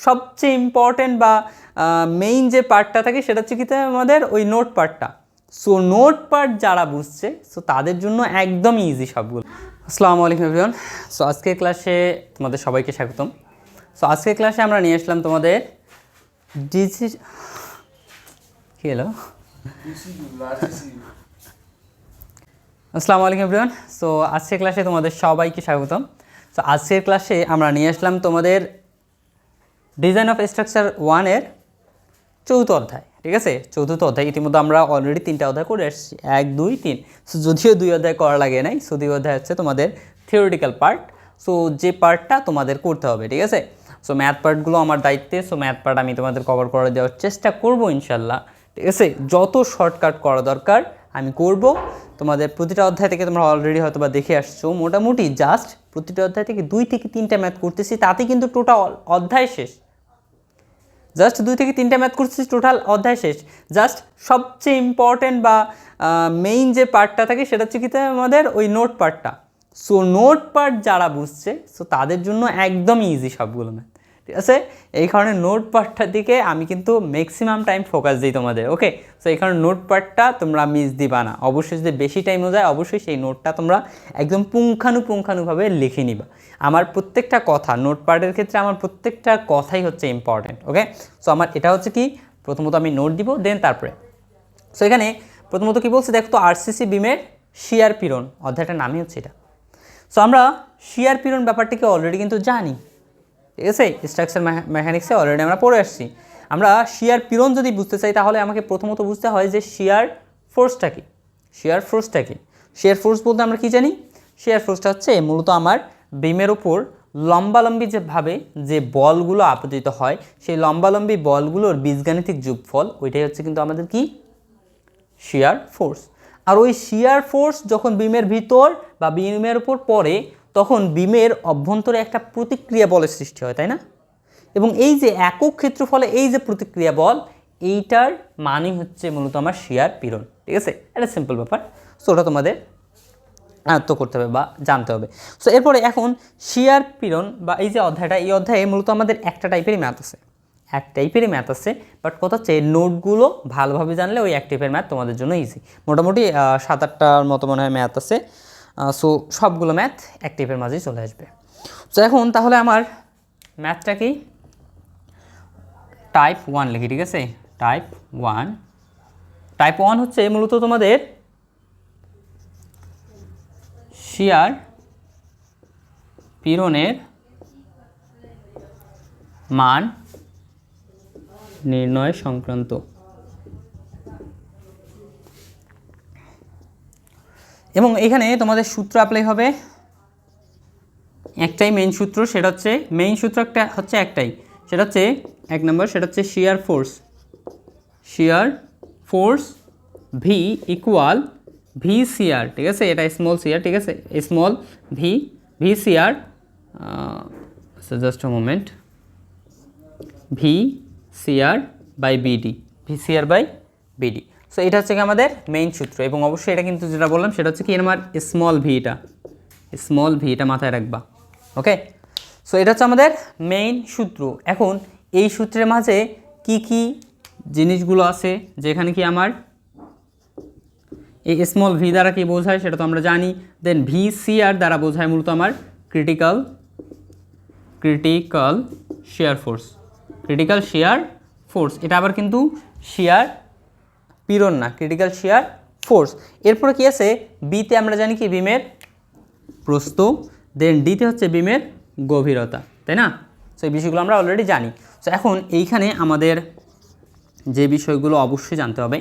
সবচেয়ে ইম্পর্টেন্ট বা মেইন যে পার্টটা থাকে সেটা হচ্ছে কি আমাদের ওই নোট পার্টটা সো নোট পার্ট যারা বুঝছে সো তাদের জন্য একদম ইজি সবগুলো। আসসালামু আলাইকুম এভরিওয়ান সো আজকের ক্লাসে তোমাদের সবাইকে স্বাগতম। সো আজকের ক্লাসে আমরা নিয়ে আসলাম তোমাদের ডিজি কী হলো? আসসালামু আলাইকুম এভরিওয়ান সো আজকের ক্লাসে তোমাদের সবাইকে স্বাগতম। সো আজকের ক্লাসে আমরা নিয়ে আসলাম তোমাদের ডিজাইন অফ স্ট্রাকচার ওয়ানের চৌথ অধ্যায়, ঠিক আছে? চতুর্থ অধ্যায়, ইতিমধ্যে আমরা অলরেডি তিনটা অধ্যায় করে এসেছি। এক, দুই, তিন। সো যদিও দুই অধ্যায় করা লাগে নাই সো দুই অধ্যায় হচ্ছে তোমাদের থিওরিটিক্যাল পার্ট সো যে পার্টটা তোমাদের করতে হবে, ঠিক আছে? সো ম্যাথ পার্টগুলো আমার দায়িত্বে সো ম্যাথ পার্ট আমি তোমাদের কভার করে দেওয়ার চেষ্টা করব ইনশাল্লাহ, ঠিক আছে? যত শর্টকাট করা দরকার, আমি করব। তোমাদের প্রতিটা অধ্যায় থেকে তোমরা অলরেডি হয়তো বা দেখে আসছো। মোটামুটি জাস্ট প্রতিটা অধ্যায় থেকে দুই থেকে তিনটা ম্যাথ করতেছি, তাতে কিন্তু টোটাল অধ্যায় শেষ। জাস্ট দুই থেকে তিনটা ম্যাথ করছি টোটাল অধ্যায় শেষ। জাস্ট সবচেয়ে ইম্পর্টেন্ট বা মেইন যে পার্টটা থাকে, সেটা হচ্ছে কি আমাদের ওই নোট পার্টটা সো নোট পার্ট যারা বুঝছে সো তাদের জন্য একদম ইজি সবগুলো ম্যাথ ঠিক আছে? এই কারণে নোট পার্টটার দিকে আমি কিন্তু ম্যাক্সিমাম টাইম ফোকাস দিই তোমাদের ওকে সো এই কারণে নোট পার্টটা তোমরা মিস দিবা না। অবশ্যই যদি বেশি টাইমও যায়, অবশ্যই সেই নোটটা তোমরা একদম পুঙ্খানুপুঙ্খানুভাবে লিখে নিবা। আমার প্রত্যেকটা কথা, নোট পার্টের ক্ষেত্রে আমার প্রত্যেকটা কথাই হচ্ছে ইম্পর্টেন্ট ওকে সো আমার এটা হচ্ছে কি? প্রথমত আমি নোট দিব দেন তারপরে। সো এখানে প্রথমত কি বলছে? দেখো তো আরসিসি বিমের শিয়ার পিরন অধ্যায়টার নামই হচ্ছে এটা। সো আমরা শিয়ার পিরন ব্যাপারটিকে অলরেডি কিন্তু জানি। ঠিক আছে? স্ট্রাকচার মেকানিক্সে অলরেডি আমরা পড়ে আসছি। আমরা শিয়ার পিরন যদি বুঝতে চাই, তাহলে আমাকে প্রথমত বুঝতে হয় যে শিয়ার ফোর্সটা কি? শিয়ার ফোর্সটা কি? শিয়ার ফোর্স বলতে আমরা কি জানি? শিয়ার ফোর্সটা হচ্ছে মূলত আমার বিমের ওপর লম্বালম্বি যেভাবে যে বলগুলো আপতিত হয়, সেই লম্বালম্বি বলগুলোর বীজগাণিতিক যোগফল, ওইটাই হচ্ছে কিন্তু আমাদের কি? শিয়ার ফোর্স আর ওই শিয়ার ফোর্স যখন বিমের ভিতর বা বিমের উপর পড়ে তখন বিমের অভ্যন্তরে একটা প্রতিক্রিয়া বলের সৃষ্টি হয়, তাই না? এবং এই যে একক ক্ষেত্রফলে এই যে প্রতিক্রিয়া বল, এইটার মানে হচ্ছে মূলত আমার শিয়ার পীড়ন, ঠিক আছে? এটা সিম্পল ব্যাপার। সো ওটা তোমাদের আয়ত্ত করতে হবে বা জানতে হবে। সো এরপরে এখন শিয়ার পীড়ন বা এই যে অধ্যায়টা, এই অধ্যায়ে মূলত আমাদের একটা টাইপেরই ম্যাথ আছে। এক টাইপেরই ম্যাথ আছে বাট কথা হচ্ছে নোটগুলো ভালোভাবে জানলে ওই এক টাইপের ম্যাথ তোমাদের জন্য ইজি মোটামুটি সাত আটটার মতো মনে হয় ম্যাথ আছে। সো সবগুলো ম্যাথ টাইপের মাঝেই চলে আসবে। তো এখন তাহলে আমার ম্যাথটা কি? টাইপ ওয়ান লিখি, ঠিক আছে? টাইপ ওয়ান টাইপ ওয়ান হচ্ছে মূলত তোমাদের শিয়ার পীড়নের মান নির্ণয় সংক্রান্ত। এবং এখানে তোমাদের সূত্র অ্যাপ্লাই হবে। একটাই মেইন সূত্র, সেটা হচ্ছে মেইন সূত্র একটা হচ্ছে একটাই। সেটা হচ্ছে, এক নম্বর, সেটা হচ্ছে shear force shear force V equal V CR ঠিক আছে? এটা স্মল সিআর ঠিক আছে? Small V V CR just moment V CR by BD V CR by BD so এটা হচ্ছে কি আমাদের মেইন সূত্র এবং অবশ্যই এটা কিন্তু যেটা বললাম, সেটা হচ্ছে কি আমার স্মল ভি এটা স্মল ভি এটা মাথায় রাখবা। ওকে সো এটা হচ্ছে আমাদের মেইন সূত্র। এখন এই সূত্রের মাঝে কি কি জিনিসগুলো আছে, যেখানে কি আমার এই স্মল ভি দ্বারা কি বোঝায়, সেটা তো আমরা জানি। দেন ভি সি আর দ্বারা বোঝায় মূলত আমার critical critical shear force critical shear force এটা আবার কিন্তু শেয়ার পীড়ন না ক্রিটিক্যাল শেয়ার ফোর্স এরপরে কি আছে? বিতে আমরা জানি কি? বিমের প্রস্থ দেন ডিতে হচ্ছে বিমের গভীরতা, তাই না? সো এই বিষয়গুলো আমরা অলরেডি জানি। সো এখন এইখানে আমাদের যে বিষয়গুলো অবশ্যই জানতে হবে,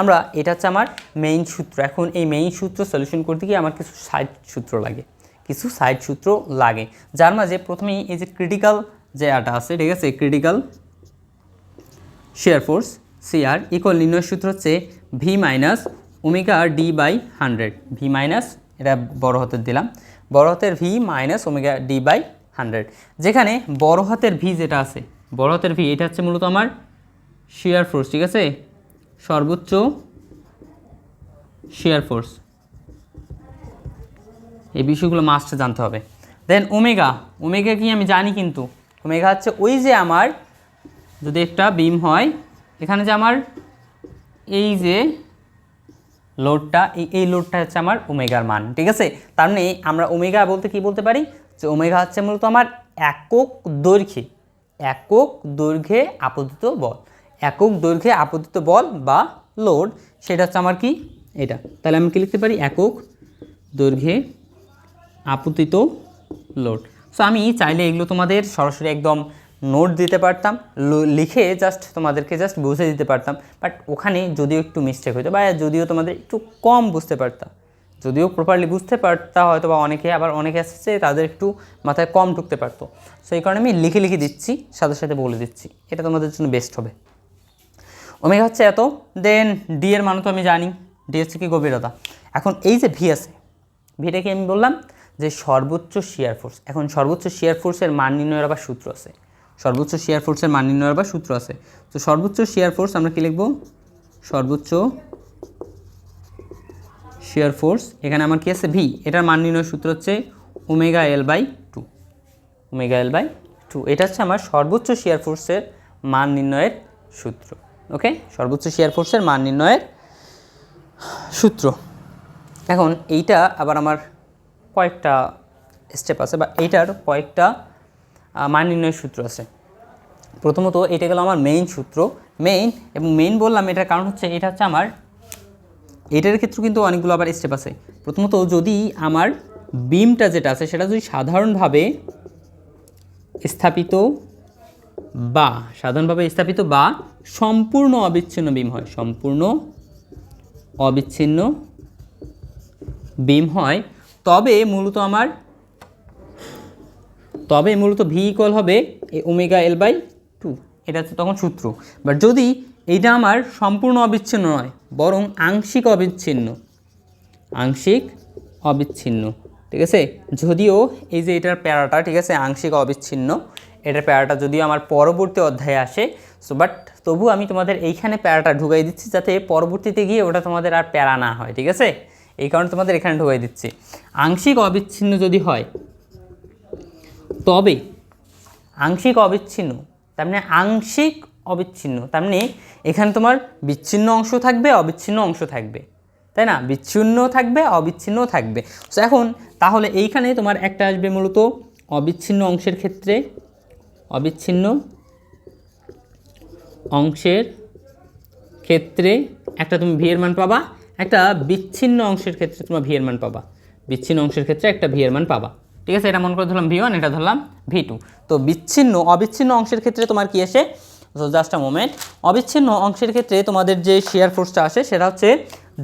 আমরা এটা হচ্ছে আমার মেইন সূত্র। এখন এই মেইন সূত্র সলিউশন করতে গিয়ে আমার কিছু সাইড সূত্র লাগে। কিছু সাইড সূত্র লাগে। যার মাঝে প্রথমেই এই যে ক্রিটিক্যাল যে আটা আছে, ঠিক আছে? Critical shear force CR equal নির্ণয় সূত্র হচ্ছে V minus omega D by hundred V minus এটা বড় হাতের দিলাম। বড় হাতের V minus omega D by hundred যেখানে বড় হাতের ভি যেটা আছে, বড় হাতের ভি এটা হচ্ছে মূলত আমার শেয়ার ফোর্স ঠিক আছে? সর্বোচ্চ শেয়ার ফোর্স এই বিষয়গুলো মাস্টে জানতে হবে। দেন ওমেগা ওমেগা কি আমি জানি কিন্তু ওমেগা হচ্ছে ওই যে আমার যদি একটা বিম হয় এখানে যে আমার এই যে লোডটা এই এই লোডটা হচ্ছে আমার ওমেগার মান, ঠিক আছে? তার মানে আমরা ওমেগা বলতে কি বলতে পারি? যে ওমেগা হচ্ছে মূলত আমার একক দৈর্ঘ্যে একক দৈর্ঘ্যে আপতিত বল, একক দৈর্ঘ্যে আপতিত বল বা লোড সেটা হচ্ছে আমার কি? এটা। তাহলে আমি কি লিখতে পারি? একক দৈর্ঘ্যে আপতিত লোড সো আমি চাইলে এগুলো তোমাদের সরাসরি একদম নোট দিতে পারতাম লিখে জাস্ট তোমাদেরকে জাস্ট বুঝে দিতে পারতাম বাট ওখানে যদিও একটু মিস্টেক হতো বা যদিও তোমাদের একটু কম বুঝতে পারতাম যদিও প্রপারলি বুঝতে পারতা হয়তো বা অনেকে, আবার অনেকে আসছে তাদের একটু মাথায় কম ঢুকতে পারতো সো এই কারণে আমি লিখে লিখে দিচ্ছি, সাথে সাথে বলে দিচ্ছি, এটা তোমাদের জন্য বেস্ট হবে। ওমেগা হচ্ছে এত দেন ডি এর মান তো আমি জানি ডি হচ্ছে কি গভীরতা, এখন এই যে ভি আছে ভিটাকে আমি বললাম যে সর্বোচ্চ শিয়ার ফোর্স এখন সর্বোচ্চ শিয়ার ফোর্সের মান নির্ণয়ের আবার সূত্র আছে সর্বোচ্চ শেয়ার ফোর্সের মান নির্ণয়ের আবার সূত্র আছে। তো সর্বোচ্চ শেয়ার ফোর্স আমরা কি লিখব? সর্বোচ্চ শেয়ার ফোর্স এখানে আমার কি আছে? ভি এটার মান নির্ণয়ের সূত্র হচ্ছে omega L by two omega L by two এটা হচ্ছে আমার সর্বোচ্চ শেয়ার ফোর্সের মান নির্ণয়ের সূত্র ওকে সর্বোচ্চ শেয়ার ফোর্সের মান নির্ণয়ের সূত্র। এখন এইটা আবার আমার কয়েকটা স্টেপ আছে, বা এইটার কয়েকটা মান নির্ণয়ের সূত্র আছে। প্রথমত এটা গেল আমার মেইন সূত্র মেইন এবং মেইন বললাম এটার কারণ হচ্ছে এটা হচ্ছে আমার, এটার ক্ষেত্রে কিন্তু অনেকগুলো আবার স্টেপ আছে। প্রথমত যদি আমার বিমটা যেটা আছে সেটা যদি সাধারণভাবে স্থাপিত বা, সাধারণভাবে স্থাপিত বা সম্পূর্ণ অবিচ্ছিন্ন বিম হয়, সম্পূর্ণ অবিচ্ছিন্ন বিম হয়, তবে মূলত আমার তবে মূলত ভি ইকুয়াল হবে এই ওমেগা এল বাই টু এটা হচ্ছে তখন সূত্র। বাট যদি এইটা আমার সম্পূর্ণ অবিচ্ছিন্ন নয়, বরং আংশিক অবিচ্ছিন্ন আংশিক অবিচ্ছিন্ন, ঠিক আছে? যদিও এই যে এটার প্যারাটা, ঠিক আছে, আংশিক অবিচ্ছিন্ন, এটার প্যারাটা যদিও আমার পরবর্তী অধ্যায়ে আসে সো বাট তবু আমি তোমাদের এইখানে প্যারাটা ঢুকাই দিচ্ছি যাতে পরবর্তীতে গিয়ে ওটা তোমাদের আর প্যারা না হয়, ঠিক আছে? এই কারণে তোমাদের এখানে ঢুকাই দিচ্ছি। আংশিক অবিচ্ছিন্ন যদি হয় তবে আংশিক অবিচ্ছিন্ন, তার মানে আংশিক অবিচ্ছিন্ন, তার মানে এখানে তোমার বিচ্ছিন্ন অংশ থাকবে, অবিচ্ছিন্ন অংশ থাকবে। তাই না? বিচ্ছিন্ন থাকবে, অবিচ্ছিন্ন থাকবে। সো এখন তাহলে এইখানে তোমার একটা আসবে মূলত অবিচ্ছিন্ন অংশের ক্ষেত্রে, অবিচ্ছিন্ন অংশের ক্ষেত্রে একটা তুমি ভিয়ের মান পাবা, একটা বিচ্ছিন্ন অংশের ক্ষেত্রে তোমার ভিয়ের মান পাবা। বিচ্ছিন্ন অংশের ক্ষেত্রে একটা ভিয়ের মান পাবা। ঠিক আছে, এটা মনে করে ধরলাম ভি ওয়ান এটা ধরলাম ভি টু তো বিচ্ছিন্ন, অবিচ্ছিন্ন অংশের ক্ষেত্রে তোমার কি আসে? জাস্ট আ মোমেন্ট অবিচ্ছিন্ন অংশের ক্ষেত্রে তোমাদের যে শেয়ার ফোর্সটা আসে, সেটা হচ্ছে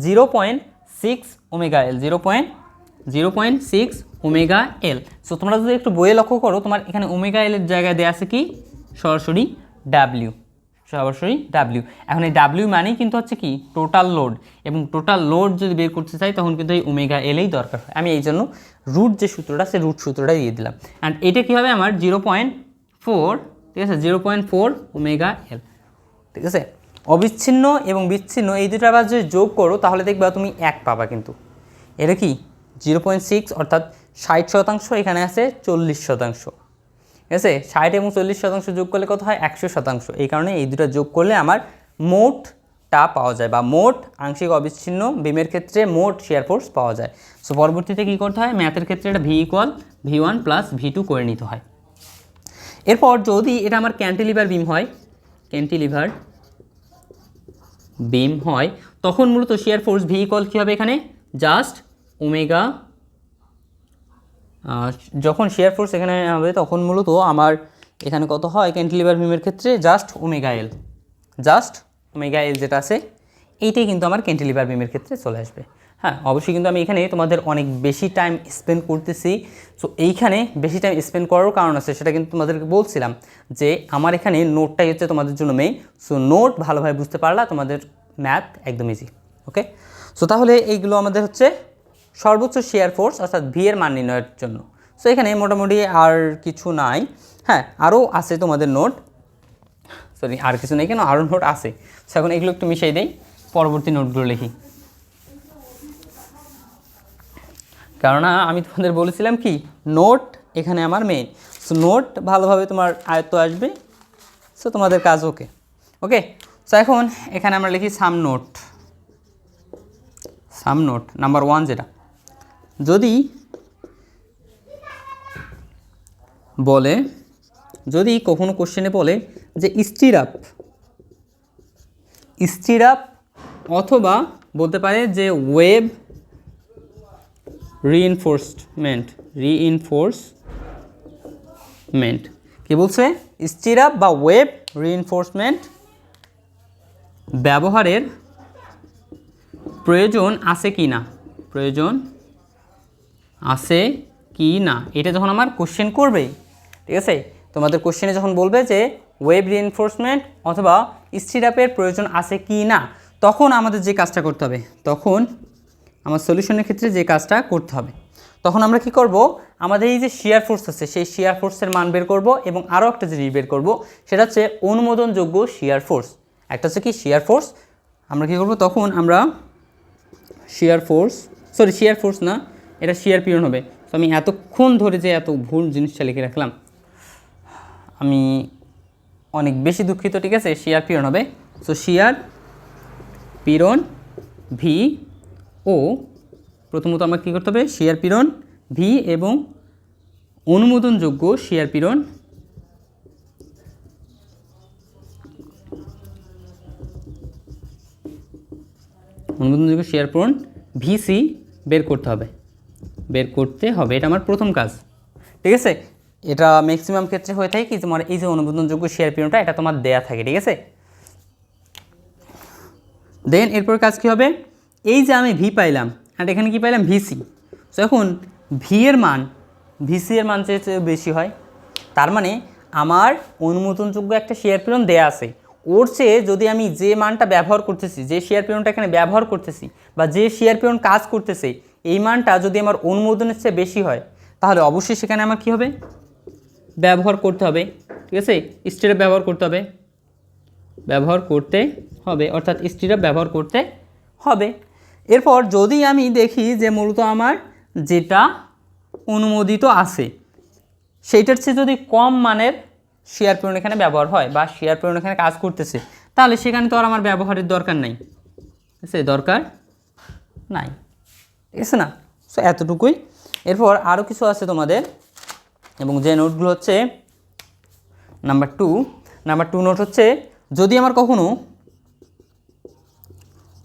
zero point six omega L zero point zero point six omega L so তোমরা যদি একটু বইয়ে লক্ষ্য করো, তোমার এখানে ওমেগা এলের জায়গায় দেওয়া আছে কি? সরাসরি ডাব্লিউ সরাসরি ডাব্লিউ এখন এই ডাব্লিউ মানেই কিন্তু হচ্ছে কি? টোটাল লোড এবং টোটাল লোড যদি বের করতে চাই, তখন কিন্তু এই ওমেগা এলেই দরকার হয়। আমি এই জন্য রুট যে সূত্রটা, সেই রুট সূত্রটা দিয়ে দিলাম। অ্যান্ড এটা কী হবে আমার? জিরো পয়েন্ট ফোর ঠিক আছে? Zero point four omega L ঠিক আছে? অবিচ্ছিন্ন এবং বিচ্ছিন্ন এই দুটো আবার যদি যোগ করো, তাহলে দেখবা তুমি এক পাবা কিন্তু। এটা কি? জিরো পয়েন্ট সিক্স অর্থাৎ ষাট শতাংশ এখানে আছে, চল্লিশ শতাংশ। ঠিক আছে? ষাট এবং চল্লিশ শতাংশ যোগ করলে কত হয়? একশো শতাংশ। এই কারণে এই দুটো যোগ করলে আমার মোটটা পাওয়া যায় বা মোট আংশিক অবিচ্ছিন্ন বিমের ক্ষেত্রে মোট শেয়ার ফোর্স পাওয়া যায়। সো পরবর্তীতে কী করতে হয়? ম্যাথের ক্ষেত্রে এটা V equal V one plus V two করে নিতে হয়। এরপর যদি এটা আমার ক্যান্টিলিভার বিম হয় ক্যান্টিলিভার বিম হয়, তখন মূলত শেয়ার ফোর্স ভি ইকুয়াল কী হবে এখানে? জাস্ট ওমেগা যখন শেয়ার ফোর্স এখানে হবে, তখন মূলত আমার এখানে কত হয়? ক্যান্টিলিভার বিমের ক্ষেত্রে just omega L just omega L যেটা আছে, এইটাই কিন্তু আমার ক্যান্টিলিভার বিমের ক্ষেত্রে চলে আসবে। হ্যাঁ অবশ্যই কিন্তু আমি এখানে তোমাদের অনেক বেশি টাইম স্পেন্ড করতেছি। সো এইখানে বেশি টাইম স্পেন্ড করারও কারণ আছে, সেটা কিন্তু তোমাদেরকে বলছিলাম যে আমার এখানে নোটটাই হচ্ছে তোমাদের জন্য মেইন সো নোট ভালোভাবে বুঝতে পারলা, তোমাদের ম্যাথ একদম ইজি ওকে সো তাহলে এইগুলো আমাদের হচ্ছে সর্বোচ্চ শেয়ার ফোর্স অর্থাৎ ভি এর মান নির্ণয়ের জন্য। সো এখানে মোটামুটি আর কিছু নাই। হ্যাঁ আরও আছে তোমাদের নোট। সরি আর কিছু নেই কেন? আরও নোট আছে। সো এখন এগুলো একটু মিশিয়ে দেই। পরবর্তী নোটগুলো লিখি। কেননা আমি তোমাদের বলেছিলাম কি? নোট এখানে আমার মেইন সো নোট ভালোভাবে তোমার আয়ত্ত আসবে। সো তোমাদের কাজ ওকে। ওকে সো এখন এখানে আমরা লিখি some note. Some note, number one যেটা। যদি বলে, যদি কখনো কোশ্চেনে বলে যে স্টিরাপ স্টিরাপ অথবা বলতে পারে যে ওয়েব রিইনফোর্সমেন্ট রিইনফোর্সমেন্ট কি বলছে? স্টিরাপ বা ওয়েব রিইনফোর্সমেন্ট ব্যবহারের প্রয়োজন আছে কি না প্রয়োজন আছে কি না? এটা যখন আমার কোশ্চেন করবে, ঠিক আছে? তোমাদের কোশ্চেনে যখন বলবে যে ওয়েব রিএনফোর্সমেন্ট অথবা স্টিরাপের প্রয়োজন আছে কি না, তখন আমাদের যে কাজটা করতে হবে, তখন আমার সলিউশনের ক্ষেত্রে যে কাজটা করতে হবে। তখন আমরা কি করব? আমাদের এই যে শেয়ার ফোর্স আছে, সেই শেয়ার ফোর্সের মান বের করব এবং আরও একটা জিনিস বের করব, সেটা হচ্ছে অনুমোদনযোগ্য শেয়ার ফোর্স একটা হচ্ছে কি শেয়ার ফোর্স আমরা কি করব? তখন আমরা shear force sorry shear force না এটা শেয়ার পিরিয়ড হবে। তো আমি এতক্ষণ ধরে যে এত ভুল জিনিসটা লিখে রাখলাম, আমি অনেক বেশি দুঃখিত, ঠিক আছে? শেয়ার পিরন হবে। সো শেয়ার পিরন ভি ও প্রথমত আমার কী করতে হবে? শেয়ার পিরন ভি এবং অনুমোদনযোগ্য শেয়ার পিরন অনুমোদনযোগ্য শেয়ার পূরণ ভিসি বের করতে হবে। বের করতে হবে, এটা আমার প্রথম কাজ। ঠিক আছে? এটা ম্যাক্সিমাম ক্ষেত্রে হয়ে থাকে কি? তোমার এই যে অনুমোদনযোগ্য শেয়ার পিরিয়ডটা এটা তোমার দেয়া থাকে, ঠিক আছে? দেন এরপর কাজ কী হবে? এই যে আমি ভি পাইলাম আর এখানে কি পাইলাম? ভিসি তো এখন ভি এর মান ভিসি এর মান চেয়ে বেশি হয়। তার মানে আমার অনুমোদনযোগ্য একটা শেয়ার পিরিয়ড দেয়া আছে। ওর চেয়ে যদি আমি যে মানটা ব্যবহার করতেছি, যে শেয়ার পিরিয়ডটা এখানে ব্যবহার করতেছি, বা যে শেয়ার পিরিয়ড কাজ করতেছে এই মানটা যদি আমার অনুমোদনের চেয়ে বেশি হয়, তাহলে অবশ্যই সেখানে আমার কী হবে? ব্যবহার করতে হবে। ঠিক আছে? স্টিরাপ ব্যবহার করতে হবে। ব্যবহার করতে হবে। অর্থাৎ স্টিরাপ ব্যবহার করতে হবে। এরপর যদি আমি দেখি যে মূলত আমার যেটা অনুমোদিত আছে, সেইটার চেয়ে যদি কম মানের শেয়ার পিরন এখানে ব্যবহার হয় বা শেয়ার পিরন এখানে কাজ করতেছে, তাহলে সেখানে তো আর আমার ব্যবহারের দরকার নাই। আছে? দরকার নাই। ঠিক আছে না? সো এতটুকুই। এরপর আরও কিছু আছে তোমাদের। এবং যে নোটগুলো হচ্ছে number two number two note হচ্ছে, যদি আমার কখনো,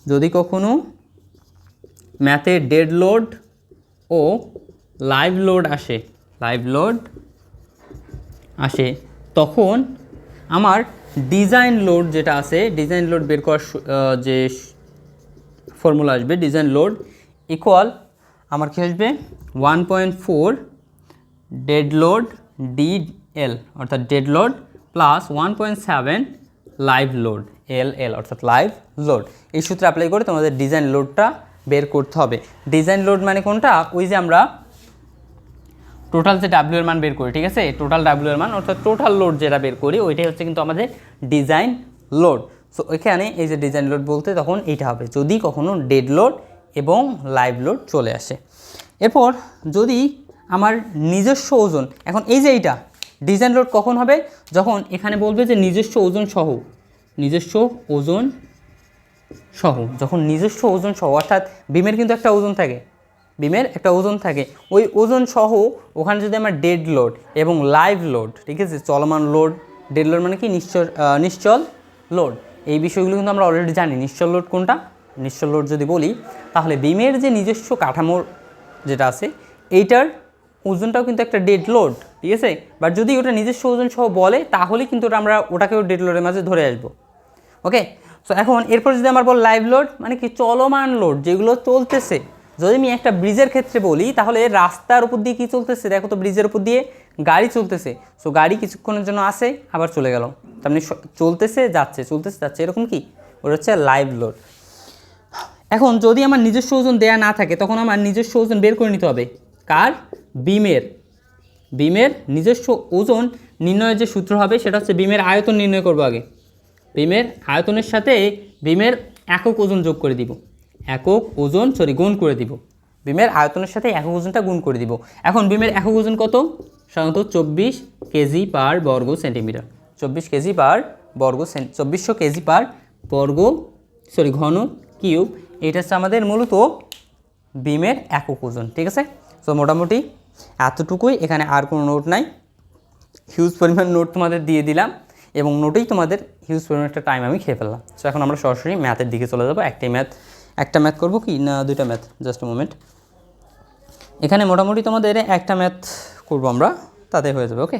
যদি কখনো ম্যাথে ডেড লোড ও লাইভ লোড আসে লাইভ লোড আসে, তখন আমার ডিজাইন লোড যেটা আছে ডিজাইন লোড বের করার যে ফর্মুলা আসবে ডিজাইন লোড ইকুয়াল আমার কী আসবে? One point four dead load D L অর্থাৎ dead load plus one point seven live load L L অর্থাৎ লাইভ লোড এই সূত্রে অ্যাপ্লাই করে তোমাদের ডিজাইন লোডটা বের করতে হবে। ডিজাইন লোড মানে কোনটা? ওই যে আমরা টোটাল যে ডাব্লিউ এর মান বের করি, ঠিক আছে? টোটাল ডাব্লিউ এর মান, অর্থাৎ টোটাল লোড যেটা বের করি, ওইটাই হচ্ছে কিন্তু আমাদের ডিজাইন লোড সো এখানে এই যে ডিজাইন লোড বলতে তখন এইটা হবে। যদি কখনো ডেড লোড এবং লাইভ লোড চলে আসে। এরপর যদি আমার নিজস্ব ওজন, এখন এই যে এইটা, ডিজাইন লোড কখন হবে? যখন এখানে বলবে যে নিজস্ব ওজন সহ, নিজস্ব ওজন সহ, যখন নিজস্ব ওজন সহ, অর্থাৎ বিমের কিন্তু একটা ওজন থাকে, বিমের একটা ওজন থাকে, ওই ওজন সহ ওখানে যদি আমার ডেড লোড এবং লাইভ লোড ঠিক আছে, চলমান লোড ডেড লোড মানে কি? নিশ্চল নিশ্চল লোড এই বিষয়গুলো কিন্তু আমরা অলরেডি জানি, নিশ্চল লোড কোনটা? নিশ্চল লোড যদি বলি, তাহলে বিমের যে নিজস্ব কাঠামোর যেটা আছে, এইটার ওজনটাও কিন্তু একটা ডেড লোড ঠিক আছে? বাট যদি ওটা নিজস্ব ওজন সহ বলে, তাহলে কিন্তু ওটা আমরা ওটাকেও ডেড লোডের মাঝে ধরে আসব ওকে সো এখন এরপর যদি আমার বল লাইভ লোড মানে কি চলমান লোড যেগুলো চলতেছে, যদি আমি একটা ব্রিজের ক্ষেত্রে বলি, তাহলে রাস্তার উপর দিয়ে কী চলতেছে? দেখো তো ব্রিজের উপর দিয়ে গাড়ি চলতেছে। সো গাড়ি কিছুক্ষণের জন্য আসে আবার চলে গেল। তার মানে চলতেছে, যাচ্ছে চলতেছে, যাচ্ছে, এরকম কি? ওটা হচ্ছে লাইভ লোড এখন যদি আমার নিজস্ব ওজন দেয়া না থাকে, তখন আমার নিজস্ব ওজন বের করে নিতে হবে। কার? বিমের। বিমের নিজস্ব ওজন নির্ণয়ের যে সূত্র হবে, সেটা হচ্ছে বিমের আয়তন নির্ণয় করব আগে। বিমের আয়তনের সাথে বিমের একক ওজন যোগ করে দিব। একক ওজন সরি গুণ করে দিব। বিমের আয়তনের সাথে একক ওজনটা গুণ করে দিব। এখন বিমের একক ওজন কত? সাধারণত চব্বিশ কেজি পার বর্গ সেন্টিমিটার। চব্বিশ কেজি পার বর্গ চব্বিশশো কেজি পার বর্গ সরি ঘন কিউব, এটা হচ্ছে আমাদের মূলত বিমের একক ওজন, ঠিক আছে? তো মোটামুটি এতটুকুই, এখানে আর কোনো নোট নাই। হিউজ পরিমাণ নোট তোমাদের দিয়ে দিলাম, এবং নোটেই তোমাদের হিউজ পরিমাণ একটা টাইম আমি খেয়ে ফেললাম। সো এখন আমরা সরাসরি ম্যাথের দিকে চলে যাব। একটাই ম্যাথ একটা ম্যাথ করব কি? না, দুইটা ম্যাথ জাস্ট মোমেন্ট এখানে মোটামুটি তোমাদের একটা ম্যাথ করব আমরা, তাতে হয়ে যাবে ওকে